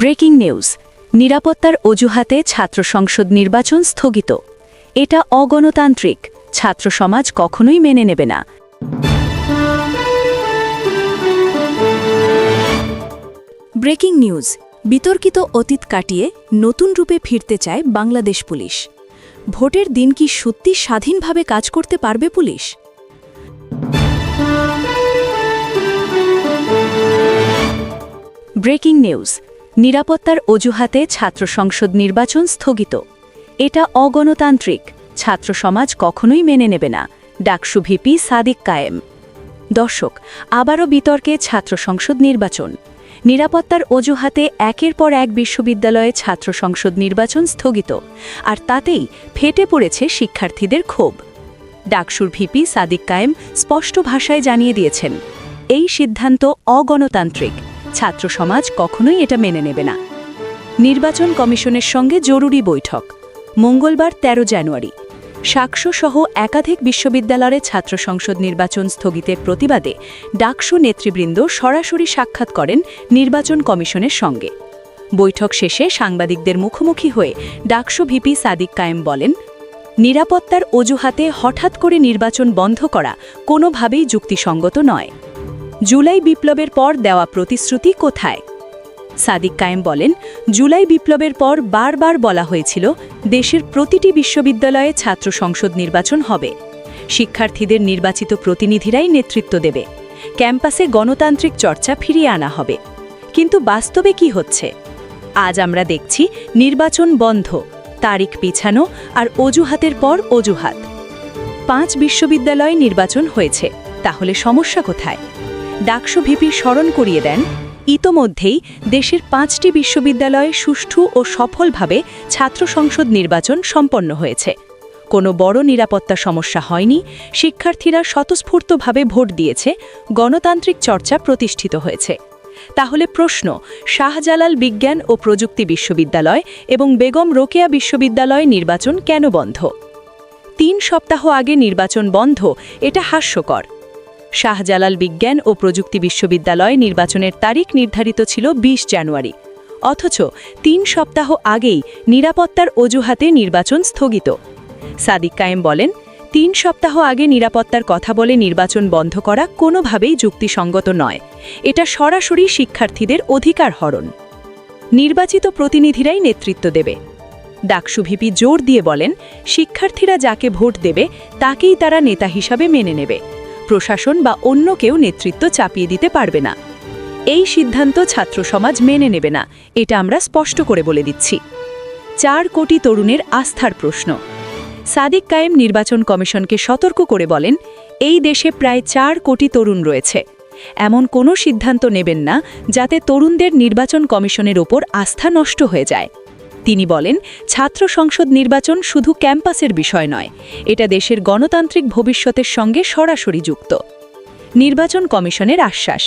Breaking news, নিরাপত্তার অজুহাতে ছাত্র সংসদ নির্বাচন স্থগিত। এটা অগণতান্ত্রিক, ছাত্র সমাজ কখনোই মেনে নেবে না। ব্রেকিং নিউজ, বিতর্কিত অতীত কাটিয়ে নতুন রূপে ফিরতে চায় বাংলাদেশ পুলিশ। ভোটের দিন কি সত্যি স্বাধীনভাবে কাজ করতে পারবে পুলিশ? ব্রেকিং নিউজ নিরাপত্তার অজুহাতে ছাত্র সংসদ নির্বাচন স্থগিত। এটা অগণতান্ত্রিক, ছাত্র সমাজ কখনোই মেনে নেবে না, ডাকসু ভিপি সাদিক কায়েম। দর্শক, আবারও বিতর্কে ছাত্র সংসদ নির্বাচন। নিরাপত্তার অজুহাতে একের পর এক বিশ্ববিদ্যালয়ে ছাত্র সংসদ নির্বাচন স্থগিত, আর তাতেই ফেটে পড়েছে শিক্ষার্থীদের ক্ষোভ। ডাকসুর ভিপি সাদিক কায়েম স্পষ্ট ভাষায় জানিয়ে দিয়েছেন, এই সিদ্ধান্ত অগণতান্ত্রিক। ছাত্র সমাজ কখনোই এটা মেনে নেবে না। নির্বাচন কমিশনের সঙ্গে জরুরি বৈঠক, মঙ্গলবার ১৩ জানুয়ারি। সাকসু সহ একাধিক বিশ্ববিদ্যালয়ের ছাত্র সংসদ নির্বাচন স্থগিতের প্রতিবাদে ডাকসু নেতৃবৃন্দ সরাসরি সাক্ষাৎ করেন নির্বাচন কমিশনের সঙ্গে। বৈঠক শেষে সাংবাদিকদের মুখোমুখি হয়ে ডাকসু ভিপি সাদিক কায়েম বলেন, নিরাপত্তার অজুহাতে হঠাৎ করে নির্বাচন বন্ধ করা কোনোভাবেই যুক্তিসঙ্গত নয়। জুলাই বিপ্লবের পর দেওয়া প্রতিশ্রুতি কোথায়? সাদিক কায়েম বলেন, জুলাই বিপ্লবের পর বারবার বলা হয়েছিল, দেশের প্রতিটি বিশ্ববিদ্যালয়ে ছাত্র সংসদ নির্বাচন হবে। শিক্ষার্থীদের নির্বাচিত প্রতিনিধিরাই নেতৃত্ব দেবে। ক্যাম্পাসে গণতান্ত্রিক চর্চা ফিরিয়ে আনা হবে। কিন্তু বাস্তবে কি হচ্ছে? আজ আমরা দেখছি, নির্বাচন বন্ধ, তারিখ পিছানো আর অজুহাতের পর অজুহাত। পাঁচ বিশ্ববিদ্যালয়ে নির্বাচন হয়েছে, তাহলে সমস্যা কোথায়? ডাকসু ভিপি স্মরণ করিয়ে দেন, ইতোমধ্যেই দেশের পাঁচটি বিশ্ববিদ্যালয়ে সুষ্ঠু ও সফলভাবে ছাত্র সংসদ নির্বাচন সম্পন্ন হয়েছে। কোনো বড় নিরাপত্তা সমস্যা হয়নি, শিক্ষার্থীরা স্বতঃস্ফূর্তভাবে ভোট দিয়েছে, গণতান্ত্রিক চর্চা প্রতিষ্ঠিত হয়েছে। তাহলে প্রশ্ন, শাহজালাল বিজ্ঞান ও প্রযুক্তি বিশ্ববিদ্যালয় এবং বেগম রোকেয়া বিশ্ববিদ্যালয় নির্বাচন কেন বন্ধ? তিন সপ্তাহ আগে নির্বাচন বন্ধ, এটা হাস্যকর। শাহজালাল বিজ্ঞান ও প্রযুক্তি বিশ্ববিদ্যালয় নির্বাচনের তারিখ নির্ধারিত ছিল ২০ জানুয়ারি। অথচ তিন সপ্তাহ আগেই নিরাপত্তার অজুহাতে নির্বাচন স্থগিত। সাদিক কায়েম বলেন, তিন সপ্তাহ আগে নিরাপত্তার কথা বলে নির্বাচন বন্ধ করা কোনোভাবেই যুক্তিসঙ্গত নয়। এটা সরাসরি শিক্ষার্থীদের অধিকার হরণ। নির্বাচিত প্রতিনিধিরাই নেতৃত্ব দেবে। ডাকসু ভিপি জোর দিয়ে বলেন, শিক্ষার্থীরা যাকে ভোট দেবে, তাকেই তারা নেতা হিসাবে মেনে নেবে। প্রশাসন বা অন্য কেউ নেতৃত্ব চাপিয়ে দিতে পারবে না। এই সিদ্ধান্ত ছাত্র সমাজ মেনে নেবে না, এটা আমরা স্পষ্ট করে বলে দিচ্ছি। চার কোটি তরুণের আস্থার প্রশ্ন। সাদিক কায়েম নির্বাচন কমিশনকে সতর্ক করে বলেন, এই দেশে প্রায় চার কোটি তরুণ রয়েছে। এমন কোনো সিদ্ধান্ত নেবেন না, যাতে তরুণদের নির্বাচন কমিশনের ওপর আস্থা নষ্ট হয়ে যায়। তিনি বলেন, ছাত্র সংসদ নির্বাচন শুধু ক্যাম্পাসের বিষয় নয়, এটা দেশের গণতান্ত্রিক ভবিষ্যতের সঙ্গে সরাসরি যুক্ত। নির্বাচন কমিশনের আশ্বাস।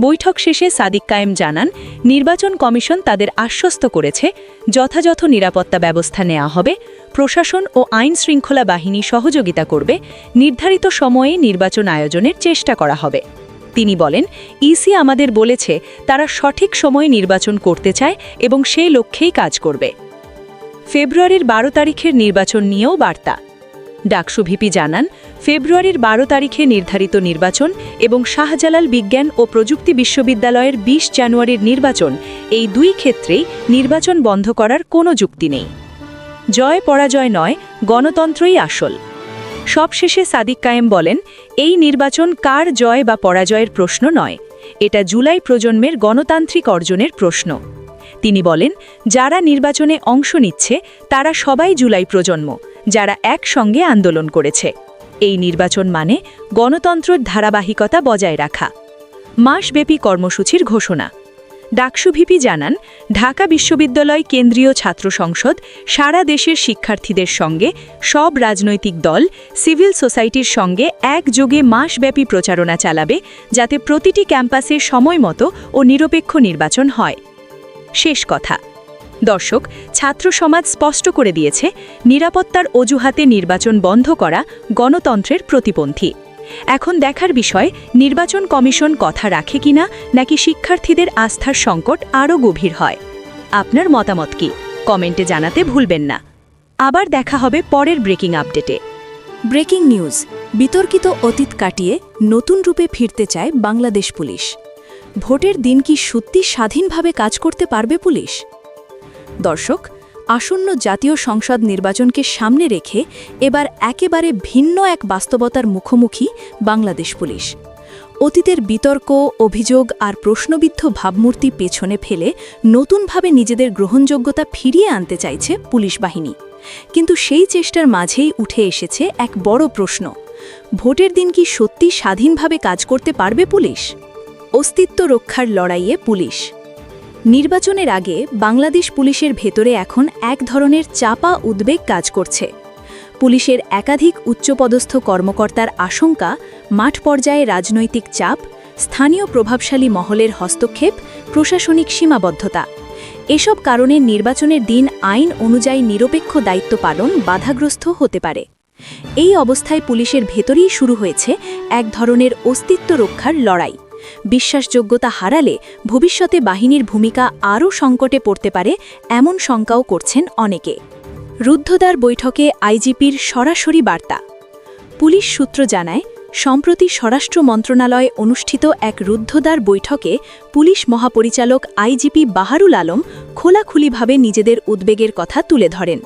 বৈঠক শেষে সাদিক কায়েম জানান, নির্বাচন কমিশন তাদের আশ্বস্ত করেছে, যথাযথ নিরাপত্তা ব্যবস্থা নেওয়া হবে, প্রশাসন ও আইন শৃঙ্খলা বাহিনী সহযোগিতা করবে, নির্ধারিত সময়ে নির্বাচন আয়োজনের চেষ্টা করা হবে। তিনি বলেন, ইসি আমাদের বলেছে, তারা সঠিক সময়ে নির্বাচন করতে চায় এবং সেই লক্ষ্যেই কাজ করবে। ফেব্রুয়ারির বারো তারিখের নির্বাচন নিয়েও বার্তা। ডাকসু ভিপি জানান, ফেব্রুয়ারির বারো তারিখে নির্ধারিত নির্বাচন এবং শাহজালাল বিজ্ঞান ও প্রযুক্তি বিশ্ববিদ্যালয়ের ২০ জানুয়ারির নির্বাচন, এই দুই ক্ষেত্রেই নির্বাচন বন্ধ করার কোনো যুক্তি নেই। জয় পরাজয় নয়, গণতন্ত্রই আসল। সবশেষে সাদিক কায়েম বলেন এই নির্বাচন কার জয় বা পরাজয়ের প্রশ্ন নয়, এটা জুলাই প্রজন্মের গণতান্ত্রিক অর্জনের প্রশ্ন। তিনি বলেন, যারা নির্বাচনে অংশ নিচ্ছে, তারা সবাই জুলাই প্রজন্ম, যারা একসঙ্গে আন্দোলন করেছে। এই নির্বাচন মানে গণতন্ত্রের ধারাবাহিকতা বজায় রাখা। মাসব্যাপী কর্মসূচির ঘোষণা। ডাকসু ভিপি জানান, ঢাকা বিশ্ববিদ্যালয় কেন্দ্রীয় ছাত্র সংসদ সারা দেশের শিক্ষার্থীদের সঙ্গে সব রাজনৈতিক দল, সিভিল সোসাইটির সঙ্গে একযোগে মাসব্যাপী প্রচারণা চালাবে যাতে প্রতিটি ক্যাম্পাসে সময়মতো ও নিরপেক্ষ নির্বাচন হয়। শেষ কথা। দর্শক, ছাত্র সমাজ স্পষ্ট করে দিয়েছে, নিরাপত্তার অজুহাতে নির্বাচন বন্ধ করা গণতন্ত্রের প্রতিপন্থী। এখন দেখার বিষয়, নির্বাচন কমিশন কথা রাখে কিনা, নাকি শিক্ষার্থীদের আস্থার সংকট আরও গভীর হয়? আপনার মতামত কি? কমেন্টে জানাতে ভুলবেন না। আবার দেখা হবে পরের ব্রেকিং আপডেটে। ব্রেকিং নিউজ, বিতর্কিত অতীত কাটিয়ে নতুন রূপে ফিরতে চায় বাংলাদেশ পুলিশ। ভোটের দিন কি সত্যি স্বাধীনভাবে কাজ করতে পারবে পুলিশ? দর্শক আসন্ন জাতীয় সংসদ নির্বাচনকে সামনে রেখে এবার একেবারে ভিন্ন এক বাস্তবতার মুখোমুখি বাংলাদেশ পুলিশ। অতীতের বিতর্ক, অভিযোগ আর প্রশ্নবিদ্ধ ভাবমূর্তি পেছনে ফেলে নতুনভাবে নিজেদের গ্রহণযোগ্যতা ফিরিয়ে আনতে চাইছে পুলিশ বাহিনী। কিন্তু সেই চেষ্টার মাঝেই উঠে এসেছে এক বড় প্রশ্ন, ভোটের দিন কি সত্যি স্বাধীনভাবে কাজ করতে পারবে পুলিশ? অস্তিত্ব রক্ষার লড়াইয়ে পুলিশ। নির্বাচনের আগে বাংলাদেশ পুলিশের ভেতরে এখন এক ধরনের চাপা উদ্বেগ কাজ করছে। পুলিশের একাধিক উচ্চপদস্থ কর্মকর্তার আশঙ্কা, মাঠ পর্যায়ে রাজনৈতিক চাপ, স্থানীয় প্রভাবশালী মহলের হস্তক্ষেপ, প্রশাসনিক সীমাবদ্ধতা। এসব কারণে নির্বাচনের দিন আইন অনুযায়ী নিরপেক্ষ দায়িত্ব পালন বাধাগ্রস্ত হতে পারে। এই অবস্থায় পুলিশের ভেতরেই শুরু হয়েছে এক ধরনের অস্তিত্ব রক্ষার লড়াই। বিশ্বাসযোগ্যতা হারালে ভবিষ্যতে বাহিনীর ভূমিকা আরও সংকটে পড়তে পারে এমন শঙ্কাও করছেন অনেকে। রুদ্ধদ্বার বৈঠকে আইজিপির সরাসরি বার্তা। পুলিশ সূত্র জানায়, সম্প্রতি স্বরাষ্ট্র মন্ত্রণালয়ে অনুষ্ঠিত এক রুদ্ধদ্বার বৈঠকে পুলিশ মহাপরিচালক আইজিপি বাহারুল আলম খোলাখুলিভাবে নিজেদের উদ্বেগের কথা তুলে ধরেন।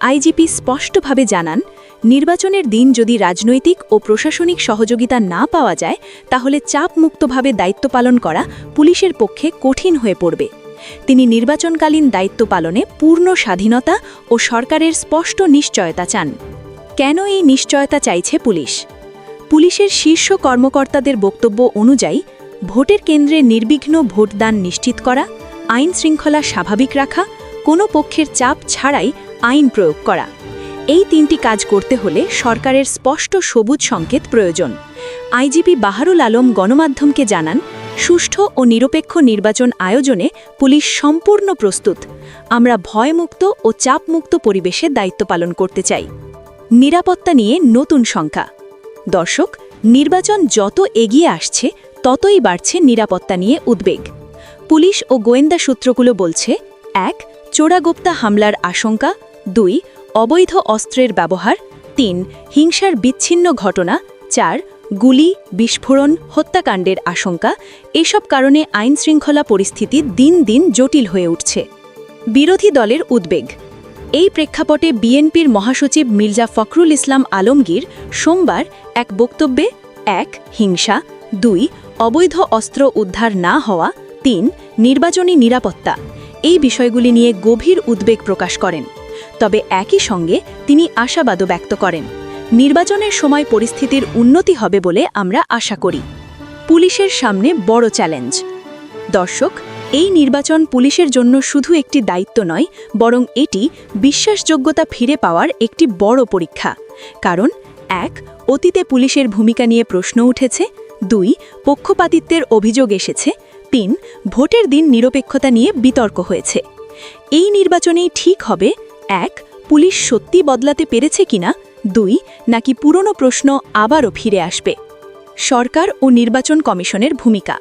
আইজিপি স্পষ্টভাবে জানান নির্বাচনের দিন যদি রাজনৈতিক ও প্রশাসনিক সহযোগিতা না পাওয়া যায়, তাহলে চাপমুক্তভাবে দায়িত্ব পালন করা পুলিশের পক্ষে কঠিন হয়ে পড়বে। তিনি নির্বাচনকালীন দায়িত্ব পালনে পূর্ণ স্বাধীনতা ও সরকারের স্পষ্ট নিশ্চয়তা চান। কেন এই নিশ্চয়তা চাইছে পুলিশ? পুলিশের শীর্ষ কর্মকর্তাদের বক্তব্য অনুযায়ী, ভোটের কেন্দ্রে নির্বিঘ্ন ভোটদান নিশ্চিত করা আইন শৃঙ্খলা স্বাভাবিক রাখা, কোনো পক্ষের চাপ ছাড়াই আইন প্রয়োগ করা। এই তিনটি কাজ করতে হলে সরকারের স্পষ্ট সবুজ সংকেত প্রয়োজন। আইজিপি বাহারুল আলম গণমাধ্যমকে জানান, সুষ্ঠু ও নিরপেক্ষ নির্বাচন আয়োজনে পুলিশ সম্পূর্ণ প্রস্তুত। আমরা ভয়মুক্ত ও চাপমুক্ত পরিবেশে দায়িত্ব পালন করতে চাই। নিরাপত্তা নিয়ে নতুন সংখ্যা। দর্শক, নির্বাচন যত এগিয়ে আসছে, ততই বাড়ছে নিরাপত্তা নিয়ে উদ্বেগ। পুলিশ ও গোয়েন্দা সূত্রগুলো বলছে, এক, চোরাগোপ্তা হামলার আশঙ্কা, দুই অবৈধ অস্ত্রের ব্যবহার, তিন, হিংসার বিচ্ছিন্ন ঘটনা, চার, গুলি, বিস্ফোরণ, হত্যাকাণ্ডের আশঙ্কা, এসব কারণে আইনশৃঙ্খলা পরিস্থিতি দিন দিন জটিল হয়ে উঠছে। বিরোধী দলের উদ্বেগ। এই প্রেক্ষাপটে বিএনপির মহাসচিব মির্জা ফখরুল ইসলাম আলমগীর সোমবার এক বক্তব্যে, এক, হিংসা, দুই, অবৈধ অস্ত্র উদ্ধার না হওয়া, তিন, নির্বাচনী নিরাপত্তা। এই বিষয়গুলি নিয়ে গভীর উদ্বেগ প্রকাশ করেন। তবে একই সঙ্গে তিনি আশাবাদও ব্যক্ত করেন। নির্বাচনের সময় পরিস্থিতির উন্নতি হবে বলে আমরা আশা করি। পুলিশের সামনে বড় চ্যালেঞ্জ। দর্শক, এই নির্বাচন পুলিশের জন্য শুধু একটি দায়িত্ব নয়, বরং এটি বিশ্বাসযোগ্যতা ফিরে পাওয়ার একটি বড় পরীক্ষা। কারণ, এক, অতীতে পুলিশের ভূমিকা নিয়ে প্রশ্ন উঠেছে, দুই, পক্ষপাতিত্বের অভিযোগ এসেছে, তিন, ভোটের দিন নিরপেক্ষতা নিয়ে বিতর্ক হয়েছে। এই নির্বাচনেই ঠিক হবে এক, পুলিশ সত্যি বদলাতে পেরেছে কিনা? দুই, নাকি পুরনো প্রশ্ন আবারও ফিরে আসবে? সরকার ও নির্বাচন কমিশনের ভূমিকা।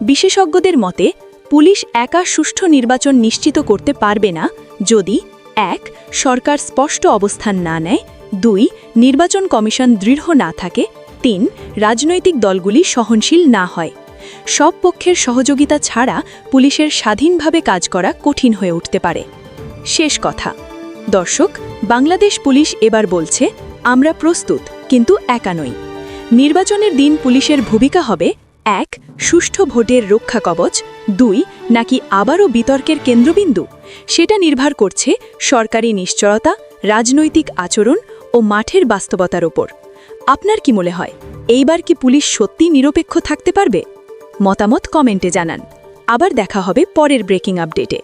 বিশেষজ্ঞদের মতে, পুলিশ একা সুষ্ঠু নির্বাচন নিশ্চিত করতে পারবে না যদি, এক, সরকার স্পষ্ট অবস্থান না নেয়, দুই, নির্বাচন কমিশন দৃঢ় না থাকে, তিন, রাজনৈতিক দলগুলি সহনশীল না হয়। সব পক্ষের সহযোগিতা ছাড়া পুলিশের স্বাধীনভাবে কাজ করা কঠিন হয়ে উঠতে পারে। শেষ কথা। দর্শক, বাংলাদেশ পুলিশ এবার বলছে, আমরা প্রস্তুত, কিন্তু একা নই। নির্বাচনের দিন পুলিশের ভূমিকা হবে, এক, সুষ্ঠু ভোটের রক্ষা কবচ, দুই, নাকি আবারও বিতর্কের কেন্দ্রবিন্দু? সেটা নির্ভর করছে সরকারি নিশ্চয়তা, রাজনৈতিক আচরণ ও মাঠের বাস্তবতার ওপর আপনার কি মনে হয়, এইবার কি পুলিশ সত্যি নিরপেক্ষ থাকতে পারবে? মতামত কমেন্টে জানান। আবার দেখা হবে পরের ব্রেকিং আপডেটে।